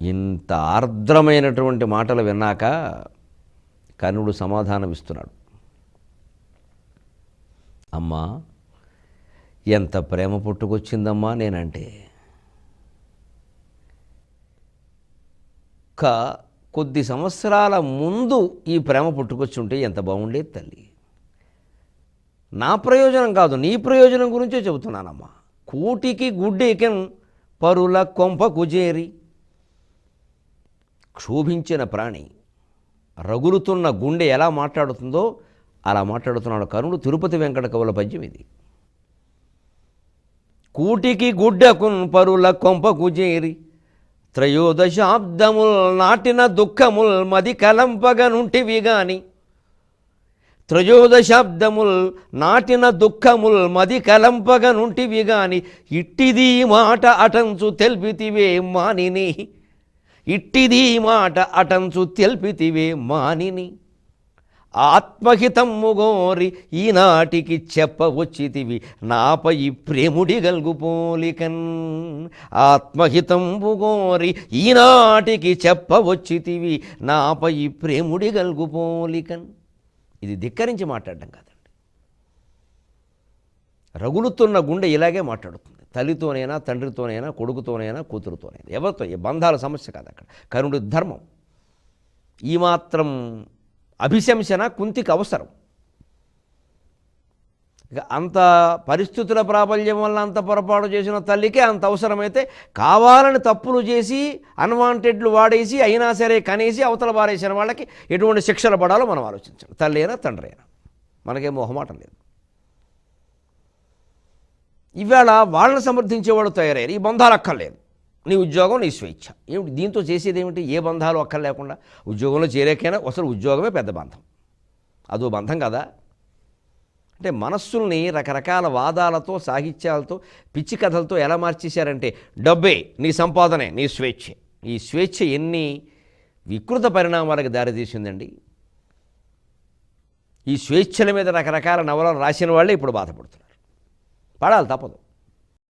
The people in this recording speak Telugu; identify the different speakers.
Speaker 1: ఇంత ఆర్ద్రమైనటువంటి మాటలు విన్నాక కర్ణుడు సమాధానం ఇస్తున్నాడు అమ్మా ఎంత ప్రేమ పుట్టుకొచ్చిందమ్మా నేనంటే. క కొద్ది సంవత్సరాల ముందు ఈ ప్రేమ పుట్టుకొచ్చి ఉంటే ఎంత బాగుండేది తల్లి. నా ప్రయోజనం కాదు నీ ప్రయోజనం గురించే చెబుతున్నానమ్మా. కూటికి గుడ్డేకెన్ పరుల కొంప కుజేరి క్షోభించిన ప్రాణి రగులుతున్న గుండె ఎలా మాట్లాడుతుందో అలా మాట్లాడుతున్నాడు కరుణుడు తిరుపతి వెంకట కవుల పద్యం ఇది. కూటికి గుడ్డకున్ పరుల కొంప కుజేరి త్రయోదశాబ్దముల్ నాటిన దుఃఖముల్ మది కలంపగనుంటివి గాని త్రయోదశాబ్దముల్ నాటిన దుఃఖముల్ మది కలంపగనుంటివి గాని ఇట్టిది మాట అటంచు తెల్పితివే మానిని ఇట్టిది మాట అటంచు తెల్పితివే మానిని. ఆత్మహితమ్ము గోరి ఈనాటికి చెప్పవచ్చితివి. నాపై ప్రేముడి గల్గుపోలికన్ ఆత్మహితంబు గోరి ఈనాటికి చెప్పవచ్చితివి. నాపై ప్రేముడి గల్గుపోలికన్ ఇది ధిక్కరించి మాట్లాడడం కాదండి. రగులుతున్న గుండె ఇలాగే మాట్లాడుతుంది. తల్లితోనైనా తండ్రితోనైనా కొడుకుతోనైనా కూతురుతోనైనా. ఎవరితో? ఏ బంధాల సమస్య కాదు అక్కడ. కరుణుడి ధర్మం. ఈ మాత్రం అభిశంసన కుంతికి అవసరం. ఇక అంత పరిస్థితుల ప్రాబల్యం వల్ల అంత పొరపాటు చేసిన తల్లికే అంత అవసరమైతే కావాలని తప్పులు చేసి అన్వాంటెడ్లు వాడేసి అయినా సరే కనేసి అవతల పారేసిన వాళ్ళకి ఎటువంటి శిక్షలు పడాలో మనం ఆలోచించాలి. తల్లి అయినా తండ్రి అయినా. మనకేం మొహమాటం లేదు. ఇవాళ వాళ్ళని సమర్థించేవాడు తయారయ్యారు. ఈ బంధాలు అక్కర్లేదు. నీ ఉద్యోగం నీ స్వేచ్ఛ. ఏమిటి? దీంతో చేసేది ఏమిటి? ఏ బంధాలు అక్కర్లేకుండా ఉద్యోగంలో చేరేకైనా అసలు ఉద్యోగమే పెద్ద బంధం. అదో బంధం కదా. అంటే మనస్సుల్ని రకరకాల వాదాలతో సాహిత్యాలతో పిచ్చి కథలతో ఎలా మార్చేశారంటే డబ్బే నీ సంపాదనే నీ స్వేచ్ఛ. ఈ స్వేచ్ఛ ఎన్ని వికృత పరిణామాలకు దారితీసిందండి. ఈ స్వేచ్ఛల మీద రకరకాల నవలలు రాసిన వాళ్ళే ఇప్పుడు బాధపడుతున్నారు. పడాలి తప్పదు